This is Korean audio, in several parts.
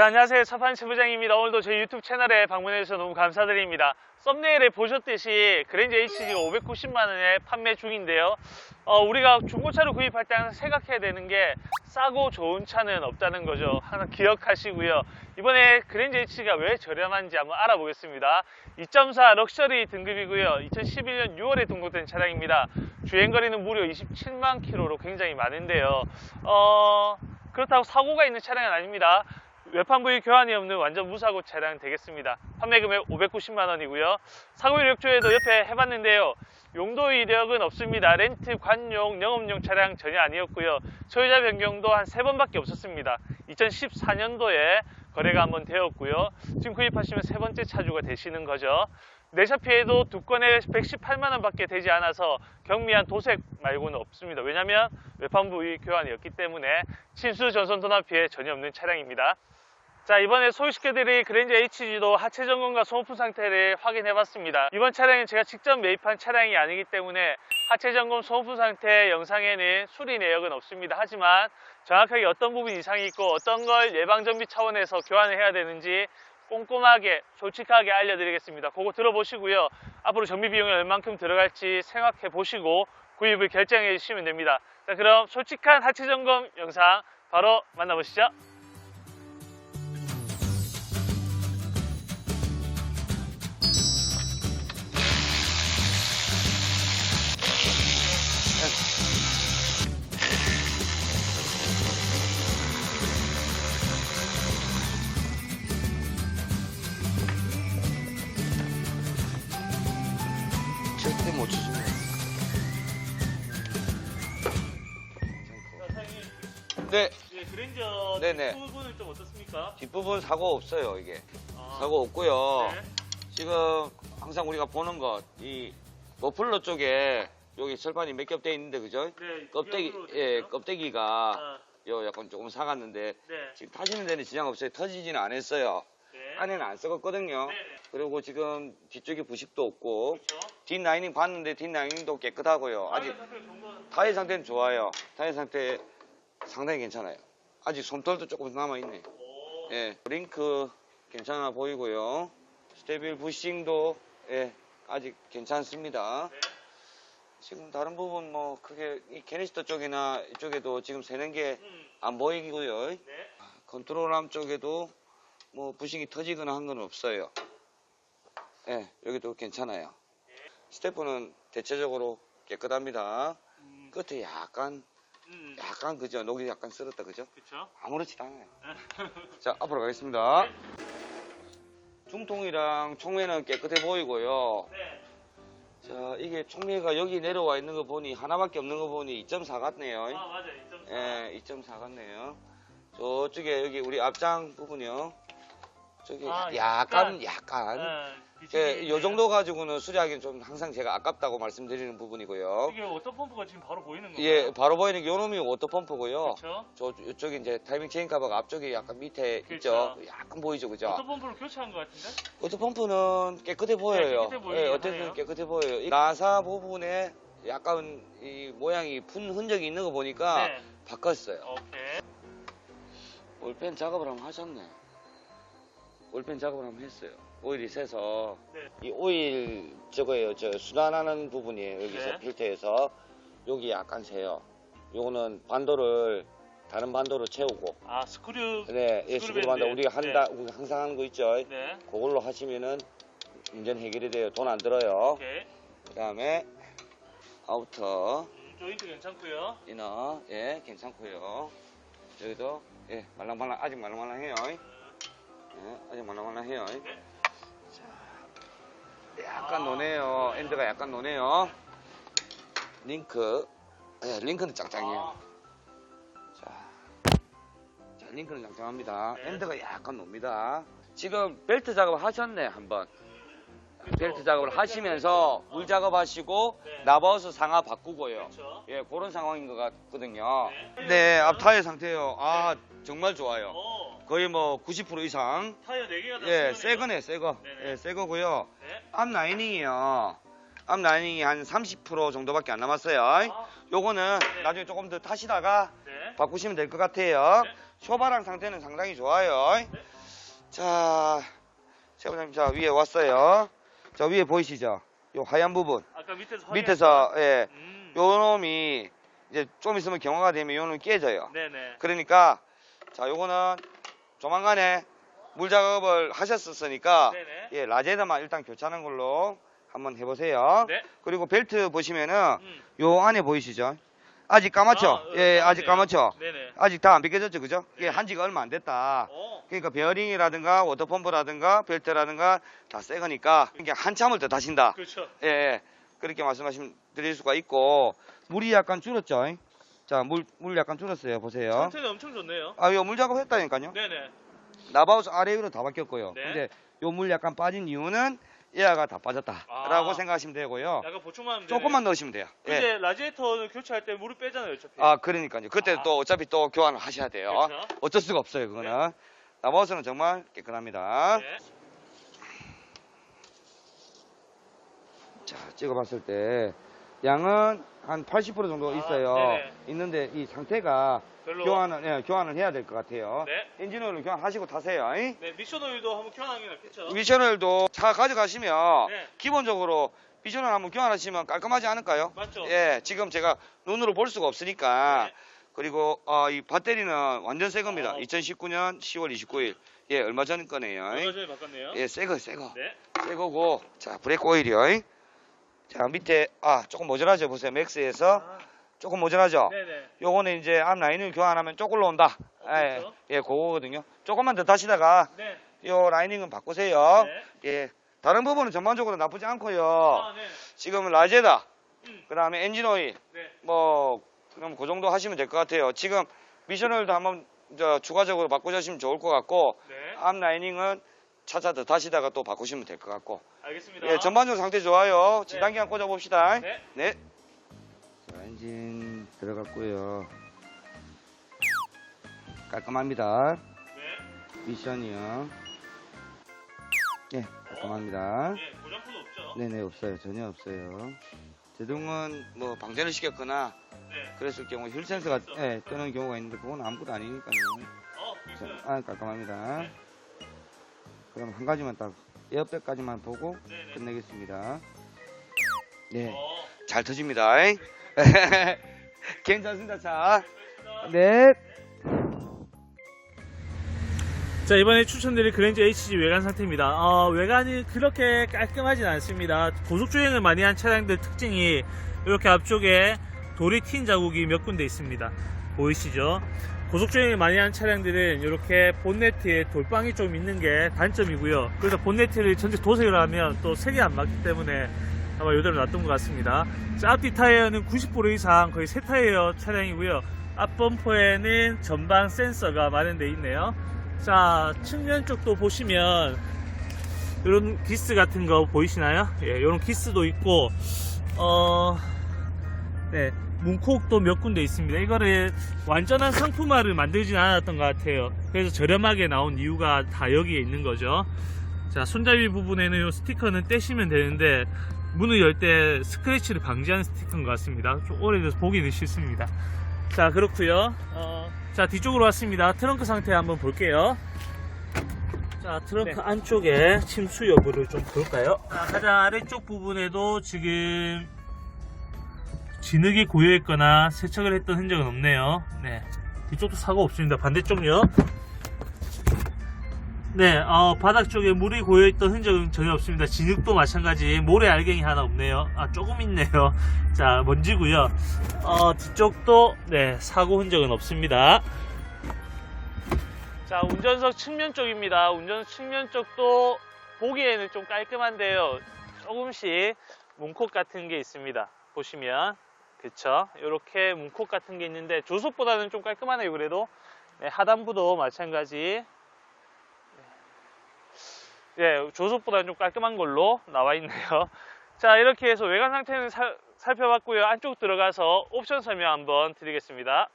자, 안녕하세요. 서판 지부장입니다. 오늘도 저희 유튜브 채널에 방문해주셔서 너무 감사드립니다. 썸네일에 보셨듯이 그랜저 HG가 590만원에 판매 중인데요. 어, 우리가 중고차를 구입할 때 항상 생각해야 되는 게 싸고 좋은 차는 없다는 거죠. 항상 기억하시고요. 이번에 그랜저 HG가 왜 저렴한지 한번 알아보겠습니다. 2.4 럭셔리 등급이고요. 2011년 6월에 등록된 차량입니다. 주행거리는 무려 27만 킬로로 굉장히 많은데요. 어, 그렇다고 사고가 있는 차량은 아닙니다. 외판 부위 교환이 없는 완전 무사고 차량 되겠습니다. 판매 금액 590만 원이고요. 사고 이력조에도 옆에 해봤는데요. 용도 이력은 없습니다. 렌트, 관용, 영업용 차량 전혀 아니었고요. 소유자 변경도 한세 번밖에 없었습니다. 2014년도에 거래가 한번 되었고요. 지금 구입하시면 세 번째 차주가 되시는 거죠. 내차 피해도 두 건에 118만 원 밖에 되지 않아서 경미한 도색 말고는 없습니다. 왜냐하면 외판 부위 교환이었기 때문에 침수 전선 도난 피해 전혀 없는 차량입니다. 자 이번에 소개시켜드릴 그랜저 HG도 하체 점검과 소모품 상태를 확인해봤습니다. 이번 차량은 제가 직접 매입한 차량이 아니기 때문에 하체 점검 소모품 상태 영상에는 수리 내역은 없습니다. 하지만 정확하게 어떤 부분 이상이 있고 어떤 걸 예방정비 차원에서 교환을 해야 되는지 꼼꼼하게 솔직하게 알려드리겠습니다. 그거 들어보시고요. 앞으로 정비 비용이 얼만큼 들어갈지 생각해 보시고 구입을 결정해 주시면 됩니다. 자 그럼 솔직한 하체 점검 영상 바로 만나보시죠. 네, 예, 그랜저 네네. 부분은 좀 어떻습니까? 뒷부분 사고 없어요, 이게. 아, 사고 없고요. 네. 지금 항상 우리가 보는 것, 이 머플러 쪽에 여기 철판이 몇 겹 돼 있는데, 그죠? 네, 껍데기, 예? 껍데기가 아, 요 약간 조금 사갔는데, 네. 지금 타시는 데는 지장 없어요. 터지지는 않았어요. 네. 안에는 안 썩었거든요. 네, 네. 그리고 지금 뒤쪽에 부식도 없고, 그렇죠. 뒷 라이닝 봤는데 뒷 라이닝도 깨끗하고요. 아직 타이어 상태는 좋아요. 타이어 상태 상당히 괜찮아요. 아직 솜털도 조금 남아있네. 오. 예, 링크 괜찮아 보이고요. 스테빌 부싱도 예, 아직 괜찮습니다. 네. 지금 다른 부분 뭐 크게 이 캐니스터 쪽이나 이쪽에도 지금 새는 게안 음, 보이고요. 네. 컨트롤암 쪽에도 뭐 부싱이 터지거나 한 건 없어요. 예, 여기도 괜찮아요. 스테프는 대체적으로 깨끗합니다. 음, 끝에 약간 음, 약간 그죠? 녹이 약간 쓸었다 그죠? 그렇죠. 아무렇지도 않아요. 자 앞으로 가겠습니다. 중통이랑 총매는 깨끗해 보이고요. 네. 자 이게 총매가 여기 내려와 있는 거 보니 하나밖에 없는 거 보니 2.4 같네요. 아, 맞아요. 2.4. 예, 2.4 같네요. 저쪽에 여기 우리 앞장 부분이요. 저기 아, 약간 약간 네, 예, 요 정도 가지고는 수리하기는 좀 항상 제가 아깝다고 말씀드리는 부분이고요. 이게 워터펌프가 지금 바로 보이는 건가요? 예, 바로 보이는 게 요놈이 워터펌프고요. 그렇죠. 저 이쪽에 이제 타이밍 체인 카바가 앞쪽에 약간 밑에 그렇죠. 있죠. 약간 보이죠, 그죠? 워터펌프를 교체한 것 같은데? 워터펌프는 깨끗해 보여요. 깨끗해 보이긴 예, 어쨌든 하네요. 깨끗해 보여요. 이 나사 부분에 약간 이 모양이 푼 흔적이 있는 거 보니까 네. 바꿨어요. 오케이. 올펜 작업을 한번 하셨네. 올펜 작업을 한번 했어요. 오일이 새서 네. 이 오일 저거예요. 저 순환하는 부분이에요. 여기서 네. 필터에서 여기 약간 새요. 요거는 반도를 다른 반도로 채우고 아, 스크류. 네, 예, 스크류 반도 밴드. 우리가 한다 우리가 항상 하는 거 있죠. 네. 그걸로 하시면은 문제는 해결이 돼요. 돈 안 들어요. 오케이. 그다음에 아우터 음, 조인트 괜찮고요. 이너 예 괜찮고요. 여기도 예 말랑말랑 아직 말랑말랑해요. 예, 아직 말랑말랑해요. 네. 자, 약간 노네요. 엔드가 약간 노네요. 링크 예 링크는 짱짱해요. 아, 자, 자 링크는 짱짱합니다. 네. 엔드가 약간 놉니다. 지금 벨트 작업을 하셨네 한번. 벨트 작업을 하시면서 물 작업하시고 네. 나버스 상하 바꾸고요. 예, 그런 상황인 것 같거든요. 네. 네, 앞 타이어 상태요. 아, 정말 좋아요. 오, 거의 뭐 90% 이상. 타이어 4개가 다 예. 새 거네, 새 거. 네네. 예, 새 거고요. 네. 앞 라이닝이요. 앞 라이닝이 한 30% 정도밖에 안 남았어요. 아, 요거는 네. 나중에 조금 더 타시다가 네. 바꾸시면 될 것 같아요. 네. 쇼바랑 상태는 상당히 좋아요. 자, 세부장님, 자, 위에 왔어요. 저 위에 보이시죠? 요 하얀 부분. 아까 밑에서 밑에서, 예, 음. 요 놈이 이제 좀 있으면 경화가 되면 요 놈이 깨져요. 네네. 그러니까, 자, 요거는 조만간에 물 작업을 하셨었으니까, 네네. 예, 라제다만 일단 교체하는 걸로 한번 해보세요. 네. 그리고 벨트 보시면은, 음. 요 안에 보이시죠? 아직 까맣죠? 아, 어, 예, 아직 까맣네요. 까맣죠? 네네. 아직 다 안 벗겨졌죠, 그죠? 네. 예, 한 지가 얼마 안 됐다. 어. 그러니까 베어링이라든가 워터펌프라든가 벨트라든가 다 새 거니까 그러니까 한참을 더 다신다. 그렇죠. 예, 예. 그렇게 말씀하시면 드릴 수가 있고 물이 약간 줄었죠. 자, 물, 물 약간 줄었어요. 보세요. 상태는 엄청 좋네요. 아, 요물 작업 했다니까요. 네네. 나바우스 아래 위로 다 바뀌었고요. 네. 근데 요 물 약간 빠진 이유는 에어가 다 빠졌다라고 아. 생각하시면 되고요. 약간 보충만 하면 되네. 조금만 넣으시면 돼요. 예. 근데 라지에이터는 교체할 때 물을 빼잖아요, 어차피. 아, 그러니까요. 그때 아. 또 어차피 또 교환을 하셔야 돼요. 그렇죠. 어쩔 수가 없어요, 그거는. 나바우스는 정말 깨끗합니다. 네. 자, 찍어봤을 때 양은 한 80% 정도 아, 있어요. 네네. 있는데 이 상태가 별로. 교환을 예, 교환을 해야 될 것 같아요. 네. 엔진 오일을 교환하시고 타세요. 이? 네, 미션 오일도 한번 교환하는 게 낫겠죠? 미션 오일도 차 가져가시면 네. 기본적으로 미션 오일 한번 교환하시면 깔끔하지 않을까요? 맞죠? 예, 지금 제가 눈으로 볼 수가 없으니까 네. 그리고 어, 이 배터리는 완전 새 겁니다. 어. 2019년 10월 29일. 예, 얼마 전 거네요. 얼마 전에 바꿨네요. 예, 새 거, 새 거. 네. 새 거고 자 브레이크 오일이요 자 밑에 아 조금 모자라죠 보세요 맥스에서 아, 조금 모자라죠 네네. 요거는 이제 앞 라인을 교환하면 쪽 올라온다 어, 예, 그렇죠. 예 그거거든요 조금만 더 다시다가 네. 요 라이닝은 바꾸세요 네. 예 다른 부분은 전반적으로 나쁘지 않고요 아, 네. 지금은 라제다 음. 그 다음에 엔진 오일 네. 뭐 그럼 그 정도 하시면 될 것 같아요 지금 미션 오일도 한번 저 추가적으로 바꾸시면 좋을 것 같고 네. 앞 라이닝은 더 다시다가 또 바꾸시면 될 것 같고 알겠습니다. 예, 전반적으로 상태 좋아요. 진단기 한번 꽂아봅시다. 네. 네. 자, 엔진 들어갔고요. 깔끔합니다. 네. 미션이요. 네, 깔끔합니다. 예, 고장포도 없죠? 네네, 없어요. 전혀 없어요. 제동은 뭐 방전을 시켰거나 네. 그랬을 경우 휠 센서가 예, 뜨는 경우가 있는데 그건 아무것도 아니니까요. 어, 자. 아, 깔끔합니다. 네. 그럼 한 가지만 딱 에어백까지만 보고 네네. 끝내겠습니다. 네. 어, 잘 터집니다. 괜찮습니다, 차. 알겠습니다. 네. 자 이번에 추천드릴 그랜저 HG 외관 상태입니다 어, 외관이 그렇게 깔끔하진 않습니다 고속주행을 많이 한 차량들 특징이 이렇게 앞쪽에 돌이 튄 자국이 몇 군데 있습니다 보이시죠 고속주행을 많이 한 차량들은 이렇게 본네트에 돌빵이 좀 있는 게 단점이고요. 그래서 본네트를 전체 도색을 하면 또 색이 안 맞기 때문에 아마 이대로 놔둔 것 같습니다. 자, 앞뒤 타이어는 90% 이상 거의 새 타이어 차량이고요. 앞 범퍼에는 전방 센서가 마련되어 있네요. 자, 측면 쪽도 보시면 이런 기스 같은 거 보이시나요? 예, 이런 기스도 있고 어, 네, 문콕도 몇 군데 있습니다. 이거를 완전한 상품화를 만들진 않았던 것 같아요. 그래서 저렴하게 나온 이유가 다 여기에 있는 거죠. 자, 손잡이 부분에는 이 스티커는 떼시면 되는데 문을 열 때 스크래치를 방지하는 스티커인 것 같습니다. 좀 오래돼서 보기는 싫습니다. 자, 그렇고요. 어, 자, 뒤쪽으로 왔습니다. 트렁크 상태 한번 볼게요. 자, 트렁크 네. 안쪽에 침수 여부를 좀 볼까요? 자, 가장 아래쪽 부분에도 지금 진흙이 고여있거나 세척을 했던 흔적은 없네요. 네. 뒤쪽도 사고 없습니다. 반대쪽요. 네, 어, 바닥 쪽에 물이 고여있던 흔적은 전혀 없습니다. 진흙도 마찬가지. 모래 알갱이 하나 없네요. 아, 조금 있네요. 자, 먼지고요 어, 뒤쪽도, 네, 사고 흔적은 없습니다. 자, 운전석 측면 쪽입니다. 운전석 측면 쪽도 보기에는 좀 깔끔한데요. 조금씩 문콕 같은 게 있습니다. 보시면. 그쵸? 이렇게 문콕 같은 게 있는데 조속보다는 좀 깔끔하네요. 그래도. 네, 하단부도 마찬가지. 예, 조속보다는 좀 깔끔한 걸로 나와 있네요. 자, 이렇게 해서 외관 상태는 살, 살펴봤고요. 안쪽 들어가서 옵션 설명 한번 드리겠습니다.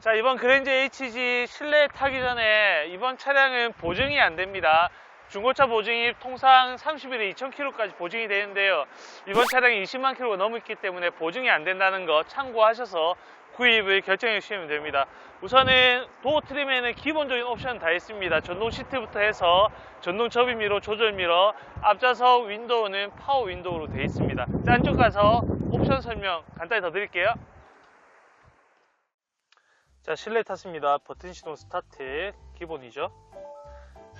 자, 이번 그랜저 HG 실내 타기 전에 이번 차량은 보증이 안 됩니다. 중고차 보증이 통상 30일에 2,000km까지 보증이 되는데요. 이번 차량이 20만 km가 넘었기 때문에 보증이 안 된다는 거 참고하셔서 구입을 결정해 주시면 됩니다. 우선은 도어 트림에는 기본적인 옵션 다 있습니다. 전동 시트부터 해서 전동 접이미러, 조절미러, 앞좌석 윈도우는 파워 윈도우로 되어 있습니다. 자, 안쪽 가서 옵션 설명 간단히 더 드릴게요. 자, 실내 탔습니다. 버튼 시동 스타트 기본이죠.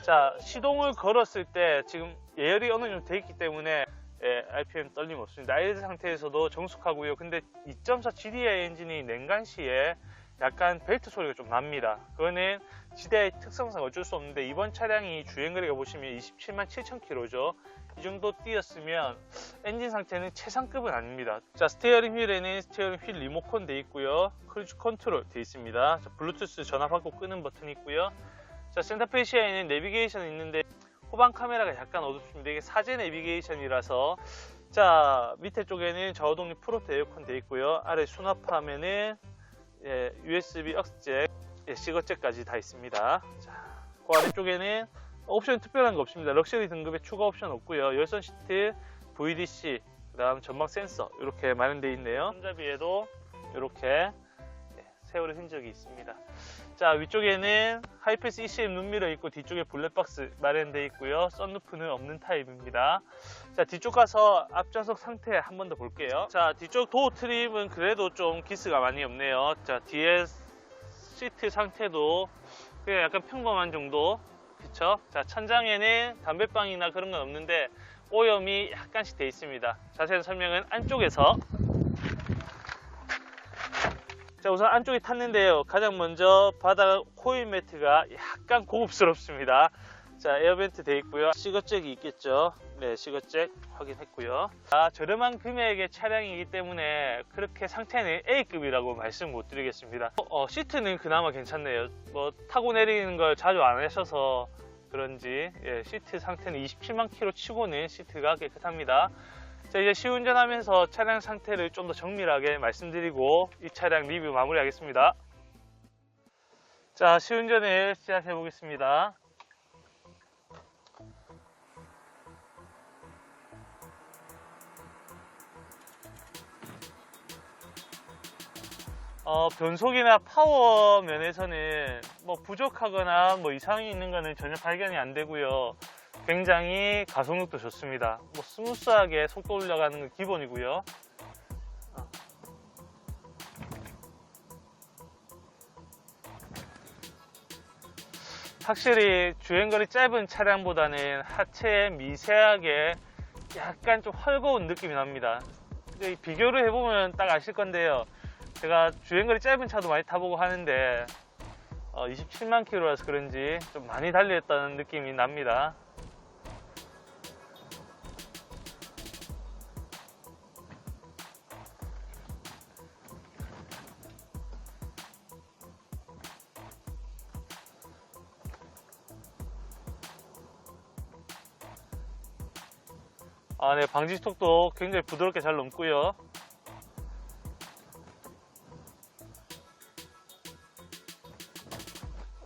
자, 시동을 걸었을 때 지금 예열이 어느 정도 돼 있기 때문에 예, RPM 떨림 없습니다. 아이드 상태에서도 정숙하고요. 근데 2.4 GDI 엔진이 냉간 시에 약간 벨트 소리가 좀 납니다. 그거는 GDI 특성상 어쩔 수 없는데 이번 차량이 주행거리가 보시면 27만 7천 킬로죠. 이 정도 뛰었으면 엔진 상태는 최상급은 아닙니다. 자, 스티어링 휠에는 스티어링 휠 리모컨 돼 있고요. 크루즈 컨트롤 돼 있습니다. 자, 블루투스 전화 받고 끄는 버튼이 있고요. 자, 센터페시아에는 내비게이션 있는데 후방 카메라가 약간 어둡습니다. 이게 사제 내비게이션이라서 자 밑에 쪽에는 저동력 프로트 에어컨 돼 있고요. 아래 수납하면은 예, USB 억스잭, 예, 시거잭까지 다 있습니다. 자, 그 아래쪽에는 옵션 특별한 거 없습니다. 럭셔리 등급의 추가 옵션 없고요. 열선 시트, VDC, 그 다음 전방 센서 이렇게 마련되어 있네요. 손잡이에도 이렇게 예, 세월의 흔적이 있습니다. 자 위쪽에는 하이패스 ECM 눈미러 있고 뒤쪽에 블랙박스 마련되어 있고요. 썬루프는 없는 타입입니다. 자 뒤쪽 가서 앞좌석 상태 한 번 더 볼게요. 자 뒤쪽 도어 트림은 그래도 좀 기스가 많이 없네요. 자 뒤에 시트 상태도 그냥 약간 평범한 정도. 그쵸? 자 천장에는 담배빵이나 그런 건 없는데 오염이 약간씩 돼 있습니다. 자세한 설명은 안쪽에서 자 우선 안쪽에 탔는데요. 가장 먼저 바닥 코일 매트가 약간 고급스럽습니다. 자 에어벤트 돼 있고요. 시거잭이 있겠죠? 네 시거잭 확인했고요. 아, 저렴한 금액의 차량이기 때문에 그렇게 상태는 A급이라고 말씀 못 드리겠습니다. 어, 시트는 그나마 괜찮네요. 뭐 타고 내리는 걸 자주 안 하셔서 그런지 예, 시트 상태는 27만 킬로 치고는 시트가 깨끗합니다 자 이제 시운전하면서 차량 상태를 좀 더 정밀하게 말씀드리고 이 차량 리뷰 마무리하겠습니다. 자 시운전을 시작해 보겠습니다. 어, 변속이나 파워 면에서는 뭐 부족하거나 뭐 이상이 있는 거는 전혀 발견이 안 되고요. 굉장히 가속력도 좋습니다. 뭐 스무스하게 속도 올라가는 건 기본이고요. 어. 확실히 주행거리 짧은 차량보다는 하체에 미세하게 약간 좀 헐거운 느낌이 납니다. 비교를 해보면 딱 아실 건데요. 제가 주행거리 짧은 차도 많이 타보고 하는데 27만 킬로라서 그런지 좀 많이 달렸다는 느낌이 납니다. 방지턱도 굉장히 부드럽게 잘 넘고요.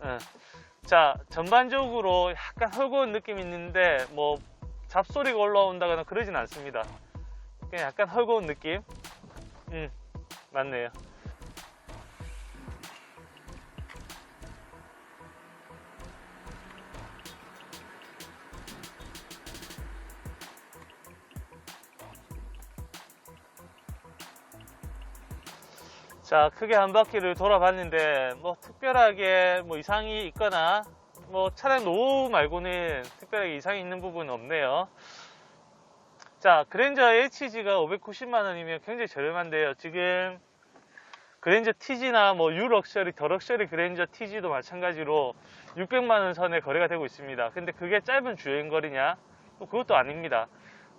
예. 자, 전반적으로 약간 헐거운 느낌이 있는데, 뭐, 잡소리가 올라온다거나 그러진 않습니다. 그냥 약간 헐거운 느낌? 음, 맞네요. 자, 크게 한 바퀴를 돌아봤는데, 뭐, 특별하게 뭐 이상이 있거나, 뭐, 차량 노후 말고는 특별하게 이상이 있는 부분은 없네요. 자, 그랜저 HG가 590만원이면 굉장히 저렴한데요. 지금, 그랜저 TG나 뭐, 유럭셔리, 더럭셔리 그랜저 TG도 마찬가지로 600만원 선에 거래가 되고 있습니다. 근데 그게 짧은 주행거리냐? 또 그것도 아닙니다.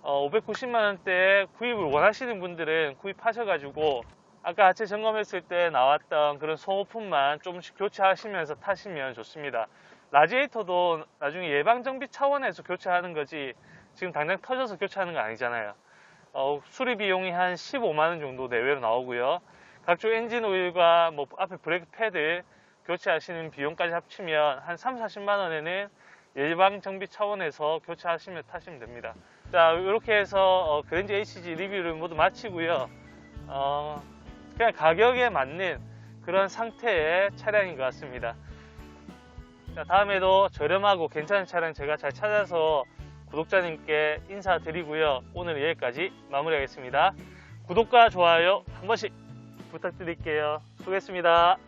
어, 590만원대에 구입을 원하시는 분들은 구입하셔가지고, 아까 하체 점검했을 때 나왔던 그런 소모품만 조금씩 교체하시면서 타시면 좋습니다. 라지에이터도 나중에 예방정비 차원에서 교체하는 거지 지금 당장 터져서 교체하는 거 아니잖아요. 어, 수리 비용이 한 15만원 정도 내외로 나오고요. 각종 엔진 오일과 뭐 앞에 브레이크 패드 교체하시는 비용까지 합치면 한 3, 40만 원에는 예방 정비 차원에서 교체하시면 타시면 됩니다. 자, 이렇게 해서 어, 그랜저 HG 리뷰를 모두 마치고요. 어, 그냥 가격에 맞는 그런 상태의 차량인 것 같습니다. 자, 다음에도 저렴하고 괜찮은 차량 제가 잘 찾아서 구독자님께 인사드리고요. 오늘 여기까지 마무리하겠습니다. 구독과 좋아요 한 번씩 부탁드릴게요. 수고했습니다.